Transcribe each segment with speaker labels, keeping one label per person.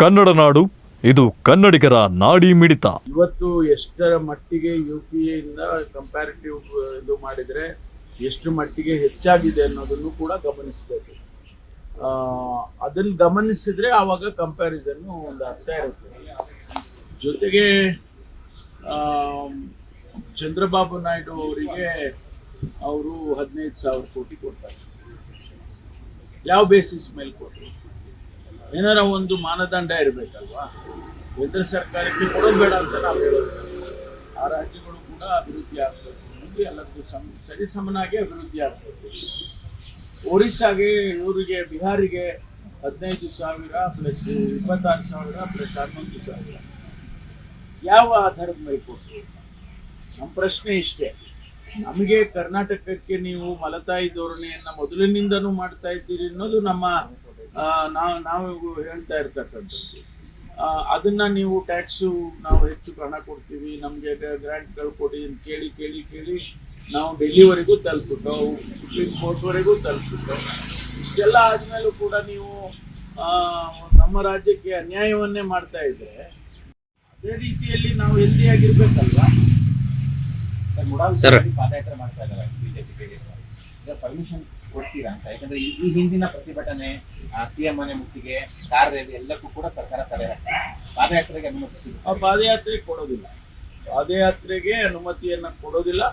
Speaker 1: ಕನ್ನಡ ನಾಡು, ಇದು ಕನ್ನಡಿಗರ ನಾಡಿ ಮಿಡಿತ.
Speaker 2: ಇವತ್ತು ಎಷ್ಟರ ಮಟ್ಟಿಗೆ ಯು ಪಿ ಇಂದ ಕಂಪ್ಯಾರಿಟಿವ್ ಇದು ಮಾಡಿದ್ರೆ ಎಷ್ಟು ಮಟ್ಟಿಗೆ ಹೆಚ್ಚಾಗಿದೆ ಅನ್ನೋದನ್ನು ಕೂಡ ಗಮನಿಸಬೇಕು. ಅದನ್ನ ಗಮನಿಸಿದ್ರೆ ಆವಾಗ ಕಂಪ್ಯಾರಿಸನ್ ಒಂದು ಅರ್ಥ ಇರುತ್ತೆ. ಜೊತೆಗೆ ಚಂದ್ರಬಾಬು ನಾಯ್ಡು ಅವರಿಗೆ ಅವರು ಹದಿನೈದು ಸಾವಿರ ಕೋಟಿ ಕೊಡ್ತಾರೆ. ಯಾವ ಬೇಸಿಸ್ ಮೇಲೆ ಕೊಟ್ಟರು ಏನಾರ ಒಂದು ಮಾನದಂಡ ಇರಬೇಕಲ್ವಾ? ಕೇಂದ್ರ ಸರ್ಕಾರಕ್ಕೆ ಕೊಡೋದು ಬೇಡ ಅಂತ ನಾವು ಹೇಳೋದು. ಆ ರಾಜ್ಯಗಳು ಕೂಡ ಅಭಿವೃದ್ಧಿ ಆಗ್ಬೇಕು ನಮಗೆ ಎಲ್ಲದಕ್ಕೂ ಸಮ, ಸರಿಸಮನಾಗಿ ಅಭಿವೃದ್ಧಿ ಆಗ್ಬೇಕು. ಒರಿಸ್ಸಾಗೆ, ಇವರಿಗೆ, ಬಿಹಾರಿಗೆ ಹದಿನೈದು ಸಾವಿರ ಪ್ಲಸ್ ಇಪ್ಪತ್ತಾರು ಸಾವಿರ ಪ್ಲಸ್ ಹನ್ನೊಂದು ಸಾವಿರ. ಯಾವ ಆಧಾರದ ಮೇಲೆ ಕೊಟ್ಟರು ನಮ್ಮ ಪ್ರಶ್ನೆ ಇಷ್ಟೇ. ನಮಗೆ ಕರ್ನಾಟಕಕ್ಕೆ ನೀವು ಮಲತಾಯಿ ಧೋರಣೆಯನ್ನ ಮೊದಲಿನಿಂದನೂ ಮಾಡ್ತಾ ಇದ್ದೀರಿ ಅನ್ನೋದು ನಮ್ಮ ನಾವು ನಾವು ಹೇಳ್ತಾ ಇರ್ತಕ್ಕಂಥದ್ದು. ಆ, ಅದನ್ನ ನೀವು ಟ್ಯಾಕ್ಸು ನಾವು ಹೆಚ್ಚು ಹಣ ಕೊಡ್ತೀವಿ ನಮಗೆ ಗ್ರ್ಯಾಂಟ್ಗಳು ಕೊಡಿ ಅಂತ ಕೇಳಿ ಕೇಳಿ ಕೇಳಿ ನಾವು ಡೆಲ್ಲಿವರೆಗೂ ತಲುಪಿಟ್ಟು ಸುಪ್ರೀಂ ಕೋರ್ಟ್ವರೆಗೂ ತಲುಪಿಟ್ಟು ಇಷ್ಟೆಲ್ಲ ಆದ್ಮೇಲೂ ಕೂಡ ನೀವು ಆ, ನಮ್ಮ ರಾಜ್ಯಕ್ಕೆ ಅನ್ಯಾಯವನ್ನೇ ಮಾಡ್ತಾ ಇದ್ರೆ ಅದೇ ರೀತಿಯಲ್ಲಿ ನಾವು ಹೆಲ್ದಿ
Speaker 3: ಆಗಿರ್ಬೇಕಲ್ವಾ? ಪಾದಯಾತ್ರೆ ಮಾಡ್ತಾ ಇದ್ದಾರೆ ಬಿಜೆಪಿ ಪರ್ಮಿಷನ್ ಕೊಡ್ತೀರಾ ಅಂತ. ಯಾಕಂದ್ರೆ ಈ ಹಿಂದಿನ ಪ್ರತಿಭಟನೆ ಸಿಎಂ ಮನೆ ಮುತ್ತಿಗೆ ಕಾರ್ ಎಲ್ಲಕ್ಕೂ ಕೂಡ ಸರ್ಕಾರ ತಡೆ ಹಾಕ್ತಿದೆ. ಪಾದಯಾತ್ರೆಗೆ
Speaker 2: ಅನುಮತಿಸಿದ್ರು ಪಾದಯಾತ್ರೆ ಕೊಡೋದಿಲ್ಲ. ಪಾದಯಾತ್ರೆಗೆ ಅನುಮತಿಯನ್ನ ಕೊಡೋದಿಲ್ಲ.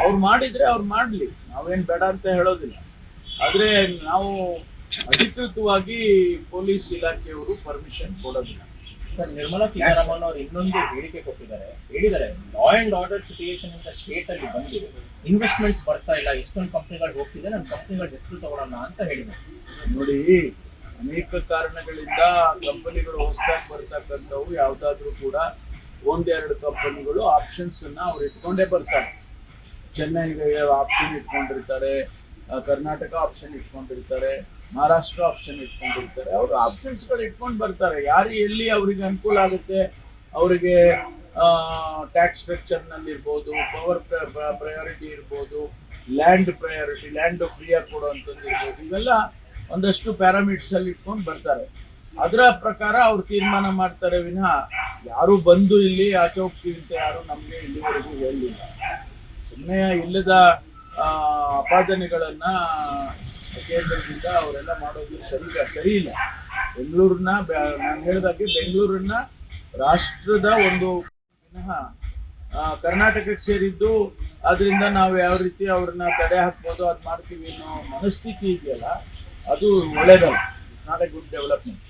Speaker 2: ಅವ್ರು ಮಾಡಿದ್ರೆ ಅವ್ರು ಮಾಡ್ಲಿ. ನಾವೇನ್ ಬೇಡ ಅಂತ ಹೇಳೋದಿಲ್ಲ. ಆದ್ರೆ ನಾವು ಅಧಿಕೃತವಾಗಿ ಪೊಲೀಸ್ ಇಲಾಖೆಯವರು ಪರ್ಮಿಷನ್ ಕೊಡೋದಿಲ್ಲ.
Speaker 4: ಸರ್, ನಿರ್ಮಲಾ ಸೀತಾರಾಮನ್ ಅವರು ಇನ್ನೊಂದು ಹೇಳಿಕೆ ಕೊಟ್ಟಿದ್ದಾರೆ. ಹೇಳಿದ್ದಾರೆ ಲಾ ಅಂಡ್ ಆರ್ಡರ್ ಸಿಚುಯೇಷನ್ ಇಂದ ಸ್ಟೇಟ್ ಅಲ್ಲಿ ಬಂದು ಇನ್ವೆಸ್ಟ್ಮೆಂಟ್ಸ್ ಬರ್ತಾ ಇಲ್ಲ ಎಷ್ಟೊಂದು ಕಂಪ್ನಿಗಳು ಹೋಗ್ತಿದೆ ನನ್ನ ಕಂಪ್ನಿಗಳ ಹೆಸರು ತಗೊಳ್ಳೋಣ ಅಂತ ಹೇಳಿದೆ
Speaker 2: ನೋಡಿ, ಅನೇಕ ಕಾರಣಗಳಿಂದ ಕಂಪನಿಗಳು ಹೊಸದಾಗಿ ಬರ್ತಕ್ಕಂಥವು ಯಾವ್ದಾದ್ರು ಕೂಡ ಒಂದೆರಡು ಕಂಪನಿಗಳು ಆಪ್ಷನ್ಸ್ ಅನ್ನ ಅವ್ರು ಇಟ್ಕೊಂಡೇ ಬರ್ತಾರೆ. ಚೆನ್ನೈಗೆ ಆಪ್ಷನ್ ಇಟ್ಕೊಂಡಿರ್ತಾರೆ ಕರ್ನಾಟಕ ಆಪ್ಷನ್ ಇಟ್ಕೊಂಡಿರ್ತಾರೆ. ಮಹಾರಾಷ್ಟ್ರ ಆಪ್ಷನ್ ಇಟ್ಕೊಂಡಿರ್ತಾರೆ. ಅವರು ಆಪ್ಷನ್ಸ್ಗಳು ಇಟ್ಕೊಂಡು ಬರ್ತಾರೆ. ಯಾರು ಎಲ್ಲಿ ಅವರಿಗೆ ಅನುಕೂಲ ಆಗುತ್ತೆ, ಅವರಿಗೆ ಟ್ಯಾಕ್ಸ್ ಸ್ಟ್ರಕ್ಚರ್ನಲ್ಲಿ ಇರ್ಬೋದು ಪವರ್ ಪ್ರಯಾರಿಟಿ ಇರ್ಬೋದು ಲ್ಯಾಂಡ್ ಪ್ರಯಾರಿಟಿ ಲ್ಯಾಂಡ್ ಫ್ರೀಯಾಗಿ ಕೊಡುವಂಥದ್ದು ಇರ್ಬೋದು. ಇವೆಲ್ಲ ಒಂದಷ್ಟು ಪ್ಯಾರಾಮೀಟರ್ಸ್ ಅಲ್ಲಿ ಇಟ್ಕೊಂಡು ಬರ್ತಾರೆ. ಅದರ ಪ್ರಕಾರ ಅವ್ರು ತೀರ್ಮಾನ ಮಾಡ್ತಾರೆ ವಿನಃ ಯಾರು ಬಂದು ಇಲ್ಲಿ ಆಚೆ ಹೋಗ್ತೀವಿ ಅಂತ ಯಾರು ನಮಗೆ ಇಲ್ಲಿವರೆಗೂ ಹೇಳಿಲ್ಲ. ಸುಮ್ಮನೆ ಇಲ್ಲದ ಅಪಾದನೆಗಳನ್ನ ಕೇಂದ್ರದಿಂದ ಅವರೆಲ್ಲ ಮಾಡೋದು ಸರಿ ಸರಿ ಇಲ್ಲ. ಬೆಂಗಳೂರನ್ನ ನಾನು ಹೇಳಿದಾಗೆ ಬೆಂಗಳೂರನ್ನ ರಾಷ್ಟ್ರದ ಒಂದು ವಿನಃ ಕರ್ನಾಟಕಕ್ಕೆ ಸೇರಿದ್ದು, ಅದರಿಂದ ನಾವು ಯಾವ ರೀತಿ ಅವ್ರನ್ನ ತಡೆ ಹಾಕ್ಬೋದು, ಅದು ಮಾಡ್ತೀವಿ ಅನ್ನೋ ಮನಸ್ಥಿತಿ ಇದೆಯಲ್ಲ, ಅದು ಒಳ್ಳೇದಲ್ಲ. Not a good development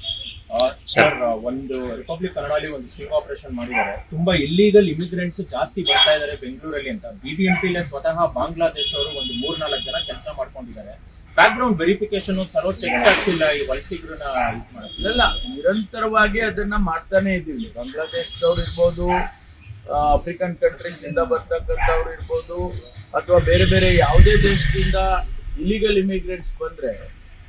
Speaker 4: sir, ಒಂದು ರಿಪಬ್ಲಿಕ್ ಕನ್ನಡಲ್ಲಿ ಒಂದು ಸ್ಟಿಂಗ್ ಆಪರೇಷನ್ ಮಾಡಿದ್ದಾರೆ. ತುಂಬಾ ಇಲ್ಲಿಗಲ್ ಇಮಿಗ್ರೆಂಟ್ಸ್ ಜಾಸ್ತಿ ಬರ್ತಾ ಇದ್ದಾರೆ ಬೆಂಗಳೂರಲ್ಲಿ ಅಂತ. ಬಿಬಿಎಂಪಿ ಸ್ವತಃ ಬಾಂಗ್ಲಾದೇಶ ಅವರು ಒಂದು ಮೂರ್ನಾಲ್ಕು ಜನ ಕೆಲಸ ಮಾಡ್ಕೊಂಡಿದ್ದಾರೆ. ಬ್ಯಾಕ್ ಗ್ರೌಂಡ್ ವೆರಿಫಿಕೇಶನ್ ಚಲೋ ಚೆಕ್ಸ್ ಆಗ್ತಿಲ್ಲ, ಈ ವಲಸಿಗರನ್ನ ಇದು
Speaker 2: ಇಲ್ಲ ನಿರಂತರವಾಗಿ ಅದನ್ನ ಮಾಡ್ತಾನೆ ಇದ್ದೀವಿ. ಬಾಂಗ್ಲಾದೇಶದವ್ರು ಇರ್ಬೋದು ಆಫ್ರಿಕನ್ ಕಂಟ್ರೀಸ್ ಇಂದ ಬರ್ತಕ್ಕಂಥವ್ರು ಇರ್ಬೋದು, ಅಥವಾ ಬೇರೆ ಬೇರೆ ಯಾವುದೇ ದೇಶದಿಂದ ಇಲಿಗಲ್ ಇಮಿಗ್ರೆಂಟ್ಸ್ ಬಂದ್ರೆ,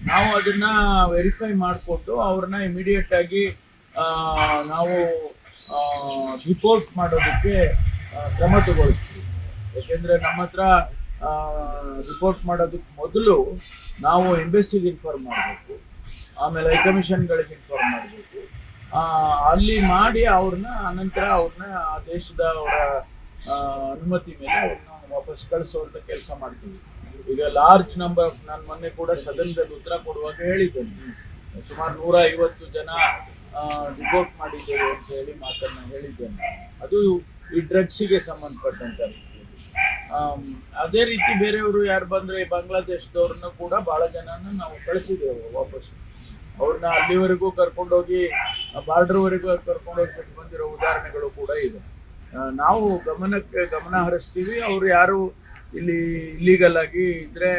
Speaker 2: ನಾವು ಅದನ್ನ ವೆರಿಫೈ ಮಾಡಿಕೊಂಡು ಅವ್ರನ್ನ ಇಮಿಡಿಯೇಟ್ ಆಗಿ ನಾವು ರಿಪೋರ್ಟ್ ಮಾಡೋದಕ್ಕೆ ಕ್ರಮ ತಗೊಳ್ತೀವಿ. ಯಾಕೆಂದ್ರೆ ನಮ್ಮ ಹತ್ರ ರಿಪೋರ್ಟ್ ಮಾಡೋದಕ್ಕೆ ಮೊದಲು ನಾವು ಎಂಬೆಸಿಗೆ ಇನ್ಫಾರ್ಮ್ ಮಾಡಬೇಕು. ಆಮೇಲೆ ಹೈಕಮಿಷನ್ಗಳಿಗೆ ಇನ್ಫಾರ್ಮ್ ಮಾಡಬೇಕು. ಅಲ್ಲಿ ಮಾಡಿ ಅವ್ರನ್ನ, ಅನಂತರ ಅವ್ರನ್ನ ಆ ದೇಶದ ಅವರ ಅನುಮತಿ ಮೇಲೆ ಅವ್ರನ್ನ ವಾಪಸ್ ಕಳಿಸುವಂತ ಕೆಲಸ ಮಾಡ್ತೀವಿ. ಈಗ ಲಾರ್ಜ್ ನಂಬರ್ ನಾನು ಮೊನ್ನೆ ಕೂಡ ಸದನದಲ್ಲಿ ಉತ್ತರ ಕೊಡುವಾಗ ಹೇಳಿದ್ದೇನೆ. ಸುಮಾರು ನೂರ ಐವತ್ತು ಜನ ರಿಪೋರ್ಟ್ ಮಾಡಿದ್ದೇವೆ ಅಂತ ಹೇಳಿ ಮಾತನ್ನ ಹೇಳಿದ್ದೇನೆ. ಅದು ಈ ಡ್ರಗ್ಸಿಗೆ ಸಂಬಂಧಪಟ್ಟಂತ ಅದೇ ರೀತಿ ಬೇರೆಯವರು ಯಾರು ಬಂದ್ರೆ ಬಾಂಗ್ಲಾದೇಶದವ್ರನ್ನ ಕೂಡ ಬಹಳ ಜನನ ನಾವು ಕಳಿಸಿದ್ದೇವೆ ವಾಪಸ್. ಅವ್ರನ್ನ ಅಲ್ಲಿವರೆಗೂ ಕರ್ಕೊಂಡೋಗಿ ಬಾರ್ಡರ್ ವರೆಗೂ ಕರ್ಕೊಂಡೋಗಿ ಬಿಟ್ಟು ಬಂದಿರೋ ಉದಾಹರಣೆಗಳು ಕೂಡ ಇದೆ ನಾವು ಗಮನಕ್ಕೆ ಗಮನ ಹರಿಸ್ತೀವಿ. ಅವ್ರು ಯಾರು ಇಲ್ಲಿ ಇಲ್ಲಿಗಲ್ ಆಗಿ ಇದ್ರೆ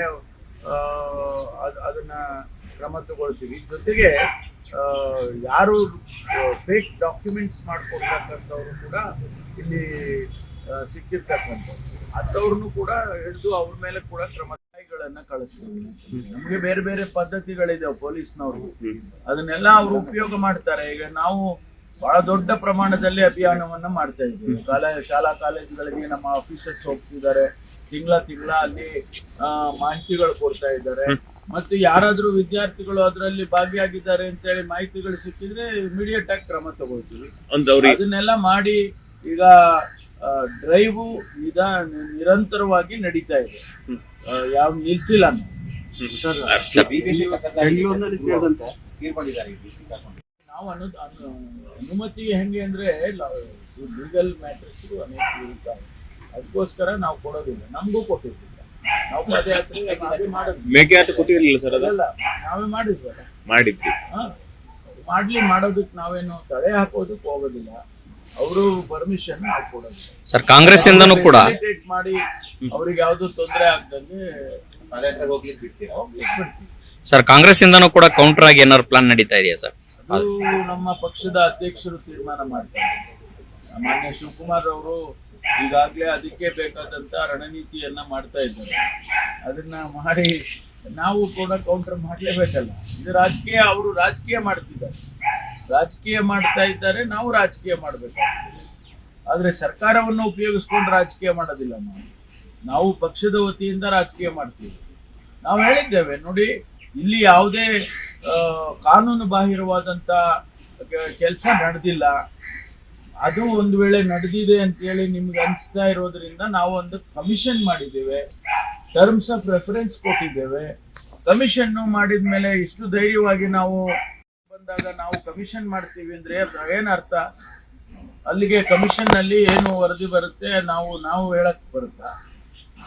Speaker 2: ಅದನ್ನ ಕ್ರಮ ತಗೊಳ್ತೀವಿ. ಜೊತೆಗೆ ಯಾರು ಫೇಕ್ ಡಾಕ್ಯುಮೆಂಟ್ಸ್ ಮಾಡ್ಕೊಡ್ತಕ್ಕಂಥವ್ರು ಕೂಡ ಇಲ್ಲಿ ಸಿಕ್ಕಿರ್ತಕ್ಕಂಥ ಅಂಥವ್ರನ್ನು ಕೂಡ ಹಿಡಿದು ಅವ್ರ ಮೇಲೆ ಕೂಡ ಕ್ರಮ ಕಳಿಸ್ತೀವಿ ನಮ್ಗೆ ಬೇರೆ ಬೇರೆ ಪದ್ಧತಿಗಳಿದೆ ಪೊಲೀಸ್ನವ್ರು ಅದನ್ನೆಲ್ಲ ಅವರು ಉಪಯೋಗ ಮಾಡ್ತಾರೆ. ಈಗ ನಾವು ಬಹಳ ದೊಡ್ಡ ಪ್ರಮಾಣದಲ್ಲಿ ಅಭಿಯಾನವನ್ನ ಮಾಡ್ತಾ ಇದ್ದೀವಿ. ಕಾಲ, ಶಾಲಾ ಕಾಲೇಜುಗಳಿಗೆ ನಮ್ಮ ಆಫೀಸರ್ಸ್ ಹೋಗ್ತಿದ್ದಾರೆ. ತಿಂಗಳ ತಿಂಗಳ ಅಲ್ಲಿ ಮಾಹಿತಿಗಳು ಕೊಡ್ತಾ ಇದ್ದಾರೆ. ಮತ್ತು ಯಾರಾದರೂ ವಿದ್ಯಾರ್ಥಿಗಳು ಅದರಲ್ಲಿ ಭಾಗಿಯಾಗಿದ್ದಾರೆ ಅಂತ ಹೇಳಿ ಮಾಹಿತಿಗಳು ಸಿಕ್ಕಿದ್ರೆ ಇಮಿಡಿಯೇಟ್ ಆಗಿ ಕ್ರಮ ತಗೋತೀವಿ ಅದನ್ನೆಲ್ಲ ಮಾಡಿ ಈಗ ಡ್ರೈವ್ ನಿಧ ನಿರಂತರವಾಗಿ ನಡೀತಾ ಇದೆ. ಯಾವ ನಿಲ್ಸಿಲ್ಲ ನಾವು. ಅನು ಅನು- ಅನುಮತಿ ಹೆಂಗೆ ಅಂದ್ರೆ ಲೀಗಲ್ ಮ್ಯಾಟರ್ಸ್ ಅನೇಕ ಅದಕ್ಕೋಸ್ಕರ ನಾವು ಕೊಡೋದಿಲ್ಲ. ನಮಗೂ ಕೊಟ್ಟಿದ್ದಿಲ್ಲ ನಾವು
Speaker 5: ಆಟ ಕೊಟ್ಟಿರಲಿಲ್ಲ ಸರ್ ಅದು?
Speaker 2: ಅದಲ್ಲ ನಾವೇ ಮಾಡಿದ್ವಲ್ಲ
Speaker 5: ಮಾಡಿದ್ರಿ
Speaker 2: ಹಾ ಮಾಡ್ಲಿ ಮಾಡೋದಕ್ಕೆ ನಾವೇನು ತಡೆ ಹಾಕೋದಕ್ಕೆ ಹೋಗೋದಿಲ್ಲ. ಅವರು ಪರ್ಮಿಷನ್ ನಾವು
Speaker 6: ಸರ್ ಕಾಂಗ್ರೆಸ್ ಇಂದನೂ ಕೂಡ
Speaker 2: ಮಾಡಿ ಅವ್ರಿಗೆ ಯಾವ್ದು ತೊಂದರೆ ಆಗ್ದಂಗೆ
Speaker 3: ಹೋಗ್ಲಿಕ್ಕೆ ಬಿಡ್ತೀರಾ?
Speaker 2: ಹೋಗ್ಲಿಕ್ಕೆ ಬಿಡ್ತೀವಿ.
Speaker 6: ಸರ್ ಕಾಂಗ್ರೆಸ್ ಇಂದನೂ ಕೂಡ ಕೌಂಟರ್ ಆಗಿ ಏನಾದ್ರು ಪ್ಲಾನ್ ನಡೀತಾ ಇದೆಯಾ ಸರ್?
Speaker 2: ಅದು ನಮ್ಮ ಪಕ್ಷದ ಅಧ್ಯಕ್ಷರು ತೀರ್ಮಾನ ಮಾಡ್ತಾರೆ. ಮಾನ್ಯ ಶಿವಕುಮಾರ್ ಅವರು ಈಗಾಗಲೇ ಅದಕ್ಕೆ ಬೇಕಾದಂತ ರಣನೀತಿಯನ್ನ ಮಾಡ್ತಾ ಇದ್ದಾರೆ. ಅದನ್ನ ಮಾಡಿ ನಾವು ಕೂಡ ಕೌಂಟರ್ ಮಾಡಲೇಬೇಕಲ್ಲ. ಇದು ರಾಜಕೀಯ, ಅವರು ರಾಜಕೀಯ ಮಾಡ್ತಿದ್ದಾರೆ. ರಾಜಕೀಯ ಮಾಡ್ತಾ ಇದ್ದಾರೆ, ನಾವು ರಾಜಕೀಯ ಮಾಡಬೇಕಾಗ್ತದೆ. ಆದ್ರೆ ಸರ್ಕಾರವನ್ನು ಉಪಯೋಗಿಸ್ಕೊಂಡು ರಾಜಕೀಯ ಮಾಡೋದಿಲ್ಲ ನಾವು. ನಾವು ಪಕ್ಷದ ವತಿಯಿಂದ ರಾಜಕೀಯ ಮಾಡ್ತೀವಿ. ನಾವು ಹೇಳಿದ್ದೇವೆ, ನೋಡಿ, ಇಲ್ಲಿ ಯಾವುದೇ ಕಾನೂನು ಬಾಹಿರವಾದಂತ ಕೆಲಸ ನಡೆದಿಲ್ಲ. ಅದು ಒಂದು ವೇಳೆ ನಡೆದಿದೆ ಅಂತ ಹೇಳಿ ನಿಮ್ಗೆ ಅನಿಸ್ತಾ ಇರೋದ್ರಿಂದ ನಾವು ಒಂದು ಕಮಿಷನ್ ಮಾಡಿದ್ದೇವೆ. ಟರ್ಮ್ಸ್ ಆಫ್ ರೆಫರೆನ್ಸ್ ಕೊಟ್ಟಿದ್ದೇವೆ. ಕಮಿಷನ್ ಮಾಡಿದ್ಮೇಲೆ ಇಷ್ಟು ಧೈರ್ಯವಾಗಿ ನಾವು ಬಂದಾಗ ನಾವು ಕಮಿಷನ್ ಮಾಡ್ತೀವಿ ಅಂದ್ರೆ ಏನರ್ಥ ಅಲ್ಲಿಗೆ ಕಮಿಷನ್ನಲ್ಲಿ ಏನು ವರದಿ ಬರುತ್ತೆ? ನಾವು ನಾವು ಹೇಳಕ್ ಬರುತ್ತಾ?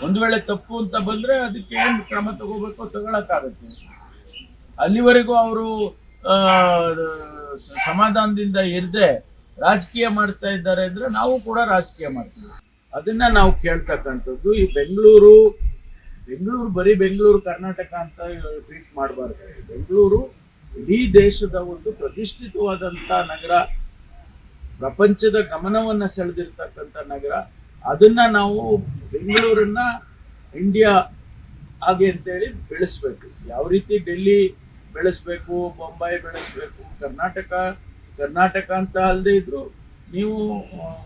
Speaker 2: ಒಂದು ವೇಳೆ ತಪ್ಪು ಅಂತ ಬಂದ್ರೆ ಅದಕ್ಕೆ ಏನ್ ಕ್ರಮ ತಗೋಬೇಕು ತಗೊಳಕಾಗತ್ತೆ ಅಲ್ಲಿವರೆಗೂ ಅವರು ಸಮಾಧಾನದಿಂದ ಇರದೆ ರಾಜಕೀಯ ಮಾಡ್ತಾ ಇದ್ದಾರೆ ಅಂದ್ರೆ ನಾವು ಕೂಡ ರಾಜಕೀಯ ಮಾಡ್ತೀವಿ. ಅದನ್ನ ನಾವು ಕೇಳ್ತಕ್ಕಂಥದ್ದು, ಈ ಬೆಂಗಳೂರು ಬೆಂಗಳೂರು ಬರೀ ಬೆಂಗಳೂರು, ಕರ್ನಾಟಕ ಅಂತ ಟ್ರೀಟ್ ಮಾಡಬಾರ್ದು. ಬೆಂಗಳೂರು ಇಡೀ ದೇಶದ ಒಂದು ಪ್ರತಿಷ್ಠಿತವಾದಂತ ನಗರ, ಪ್ರಪಂಚದ ಗಮನವನ್ನ ಸೆಳೆದಿರ್ತಕ್ಕಂಥ ನಗರ, ಅದನ್ನ ನಾವು ಬೆಂಗಳೂರನ್ನ ಇಂಡಿಯಾ ಹಾಗೆ ಅಂತೇಳಿ ಬೆಳೆಸ್ಬೇಕು. ಯಾವ ರೀತಿ ಡೆಲ್ಲಿ ಬೆಳೆಸ್ಬೇಕು ಬೊಂಬೈ ಬೆಳೆಸ್ಬೇಕು, ಕರ್ನಾಟಕ ಕರ್ನಾಟಕ ಅಂತ ಅಲ್ಲದೆ ಇದ್ರು, ನೀವು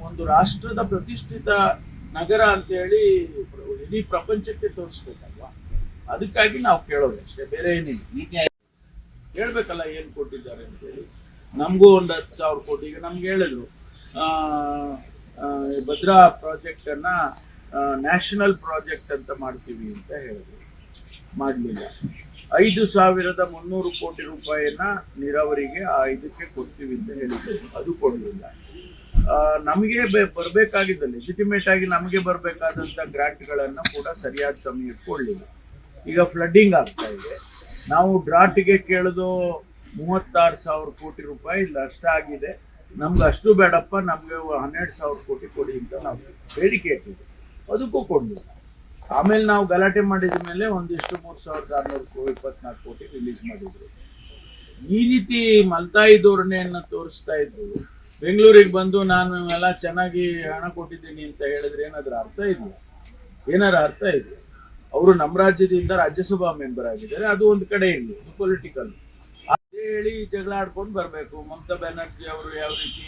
Speaker 2: ಒಂದು ರಾಷ್ಟ್ರದ ಪ್ರತಿಷ್ಠಿತ ನಗರ ಅಂತ ಹೇಳಿ ಇಡೀ ಪ್ರಪಂಚಕ್ಕೆ ತೋರಿಸ್ಬೇಕಲ್ವಾ? ಅದಕ್ಕಾಗಿ ನಾವು ಕೇಳೋದು ಅಷ್ಟೇ, ಬೇರೆ ಏನಿಲ್ಲ. ಹೇಳ್ಬೇಕಲ್ಲ ಏನ್ ಕೊಟ್ಟಿದ್ದಾರೆ ಅಂತ ಹೇಳಿ. ನಮಗೂ ಒಂದು ಹತ್ತು ಸಾವಿರ ಕೋಟಿ ಈಗ ನಮ್ಗೆ ಹೇಳಿದ್ರು ಭದ್ರಾ ಪ್ರಾಜೆಕ್ಟ್ ಅನ್ನ ನ್ಯಾಷನಲ್ ಪ್ರಾಜೆಕ್ಟ್ ಅಂತ ಮಾಡ್ತೀವಿ ಅಂತ ಹೇಳಿದ್ರು. ಮಾಡಲಿಲ್ಲ. ಐದು ಸಾವಿರದ ಮುನ್ನೂರು ಕೋಟಿ ರೂಪಾಯಿಯನ್ನ ನೀರಾವರಿಗೆ ಆ ಇದಕ್ಕೆ ಕೊಡ್ತೀವಿ ಅಂತ ಹೇಳಿದ್ರು. ಅದು ಕೊಡಲಿಲ್ಲ. ನಮಗೆ ಬರಬೇಕಾಗಿದ್ದ ಲೆಜಿಟಿಮೇಟ್ ಆಗಿ ನಮಗೆ ಬರಬೇಕಾದಂತ ಗ್ರಾಂಟ್ಗಳನ್ನು ಕೂಡ ಸರಿಯಾದ ಸಮಯಕ್ಕೆ ಕೊಡಲಿಲ್ಲ. ಈಗ ಫ್ಲಡ್ಡಿಂಗ್ ಆಗ್ತಾ ಇದೆ. ನಾವು ಡ್ರಾಟಿಗೆ ಕೇಳಿದು ಮೂವತ್ತಾರು ಸಾವಿರ ಕೋಟಿ ರೂಪಾಯಿ ಇಲ್ಲ ಆಗಿದೆ. ನಮ್ಗೆ ಅಷ್ಟು ಬೇಡಪ್ಪ, ನಮಗೆ ಹನ್ನೆರಡು ಸಾವಿರ ಕೋಟಿ ಕೊಡಿ ಅಂತ ನಾವು ಬೇಡಿಕೆ ಇಟ್ಟಿದ್ದೆ ಅದಕ್ಕೂ ಕೊಡಲಿಲ್ಲ. ಆಮೇಲೆ ನಾವು ಗಲಾಟೆ ಮಾಡಿದ ಮೇಲೆ ಒಂದಿಷ್ಟು ಮೂರು ಸಾವಿರದ ಆರ್ನೂರು ಇಪ್ಪತ್ನಾಲ್ಕು ಕೋಟಿ ರಿಲೀಸ್ ಮಾಡಿದ್ರು. ಈ ರೀತಿ ಮಲ್ತಾಯಿ ಧೋರಣೆಯನ್ನ ತೋರಿಸ್ತಾ ಇದ್ರು ಬೆಂಗಳೂರಿಗೆ ಬಂದು ನಾನು ಎಲ್ಲ ಚೆನ್ನಾಗಿ ಹಣ ಕೊಟ್ಟಿದ್ದೀನಿ ಅಂತ ಹೇಳಿದ್ರೆ ಏನಾದ್ರೂ ಅರ್ಥ ಇದೆಯಾ? ಏನಾರ ಅರ್ಥ ಇದೆಯಾ? ಅವರು ನಮ್ಮ ರಾಜ್ಯದಿಂದ ರಾಜ್ಯಸಭಾ ಮೆಂಬರ್ ಆಗಿದ್ದಾರೆ. ಅದು ಒಂದು ಕಡೆ ಇರಲಿ ಪೊಲಿಟಿಕಲ್ ಅದೇ ಹೇಳಿ ಜಗಳ ಆಡ್ಕೊಂಡು ಬರಬೇಕು. ಮಮತಾ ಬ್ಯಾನರ್ಜಿ ಅವರು ಯಾವ ರೀತಿ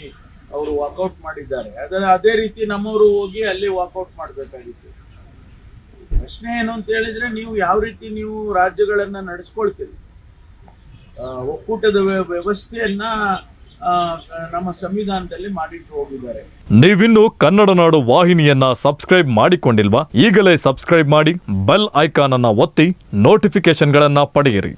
Speaker 2: ಅವರು ವಾಕೌಟ್ ಮಾಡಿದ್ದಾರೆ. ಅದರ ಅದೇ ರೀತಿ ನಮ್ಮವರು ಹೋಗಿ ಅಲ್ಲಿ ವಾಕೌಟ್ ಮಾಡಬೇಕಾಗಿತ್ತು. ಪ್ರಶ್ನೆ ಏನು ಅಂತ ಹೇಳಿದ್ರೆ ನೀವು ಯಾವ ರೀತಿ ನೀವು ರಾಜ್ಯಗಳನ್ನ ನಡೆಸ್ಕೊಳ್ತೀರಿ? ಒಕ್ಕೂಟದ ವ್ಯ- ವ್ಯವಸ್ಥೆಯನ್ನ ನಮ್ಮ ಸಂವಿಧಾನದಲ್ಲಿ ಮಾಡಿಟ್ಟು ಹೋಗಿದ್ದಾರೆ.
Speaker 1: ನೀವಿನ್ನು ಕನ್ನಡ ನಾಡು ವಾಹಿನಿಯನ್ನ ಸಬ್ಸ್ಕ್ರೈಬ್ ಮಾಡಿಕೊಂಡಿಲ್ವಾ ಈಗಲೇ ಸಬ್ಸ್ಕ್ರೈಬ್ ಮಾಡಿ ಬೆಲ್ ಐಕಾನ್ ಅನ್ನ ಒತ್ತಿ ನೋಟಿಫಿಕೇಶನ್ಗಳನ್ನ ಪಡೆಯಿರಿ.